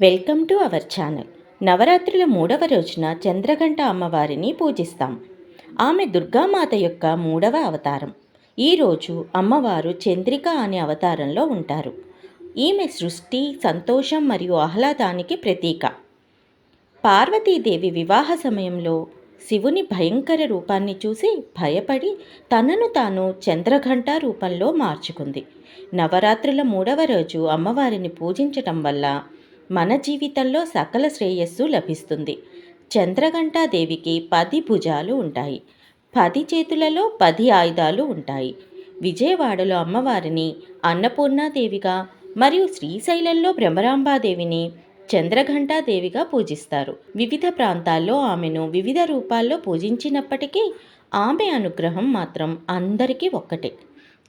Welcome to our channel. నవరాత్రుల మూడవ రోజున చంద్రఘంట అమ్మవారిని పూజిస్తాం. ఆమె దుర్గామాత యొక్క మూడవ అవతారం. ఈరోజు అమ్మవారు చంద్రిక అనే అవతారంలో ఉంటారు. ఈమె సృష్టి సంతోషం మరియు ఆహ్లాదానికి ప్రతీక. పార్వతీదేవి వివాహ సమయంలో శివుని భయంకర రూపాన్ని చూసి భయపడి తనను తాను చంద్రఘంట రూపంలో మార్చుకుంది. నవరాత్రుల మూడవ రోజు అమ్మవారిని పూజించటం వల్ల మన జీవితంలో సకల శ్రేయస్సు లభిస్తుంది. చంద్రఘంటాదేవికి పది భుజాలు ఉంటాయి. పది చేతులలో పది ఆయుధాలు ఉంటాయి. విజయవాడలో అమ్మవారిని అన్నపూర్ణాదేవిగా మరియు శ్రీశైలంలో భ్రమరాంబాదేవిని చంద్రఘంటాదేవిగా పూజిస్తారు. వివిధ ప్రాంతాల్లో ఆమెను వివిధ రూపాల్లో పూజించినప్పటికీ ఆమె అనుగ్రహం మాత్రం అందరికీ ఒక్కటే.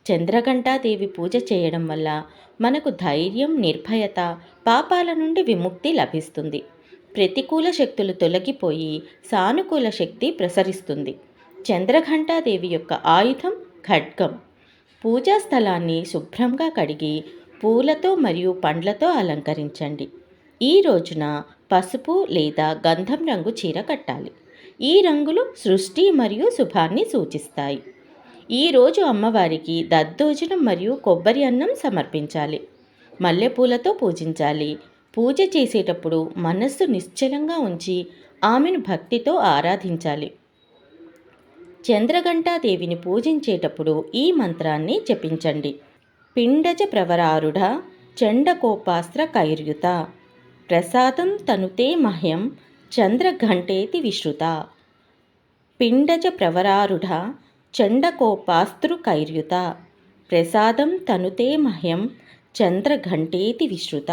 చంద్రఘంటాదేవి పూజ చేయడం వల్ల మనకు ధైర్యం నిర్భయత పాపాల నుండి విముక్తి లభిస్తుంది. ప్రతికూల శక్తులు తొలగిపోయి సానుకూల శక్తి ప్రసరిస్తుంది. చంద్రఘంటాదేవి యొక్క ఆయుధం ఖడ్గం. పూజా స్థలాన్ని శుభ్రంగా కడిగి పూలతో మరియు పండ్లతో అలంకరించండి. ఈ రోజున పసుపు లేదా గంధం రంగు చీర కట్టాలి. ఈ రంగులు సృష్టి మరియు శుభాన్ని సూచిస్తాయి. ఈరోజు అమ్మవారికి దద్దోజనం మరియు కొబ్బరి అన్నం సమర్పించాలి. మల్లెపూలతో పూజించాలి. పూజ చేసేటప్పుడు మనస్సు నిశ్చలంగా ఉంచి ఆమెను భక్తితో ఆరాధించాలి. చంద్రఘంటాదేవిని పూజించేటప్పుడు ఈ మంత్రాన్ని జపించండి. పిండజ ప్రవరారుఢ చండకోపాస్త్ర కైర్యుత ప్రసాదం తనుతే మహ్యం చంద్రఘంటేతి విశ్రుత. పిండజ ప్రవరారుఢ చండకోపాస్త్రు కైర్యుత ప్రసాదం తనుతే మహ్యం చంద్రఘంటేతి విశ్రుత.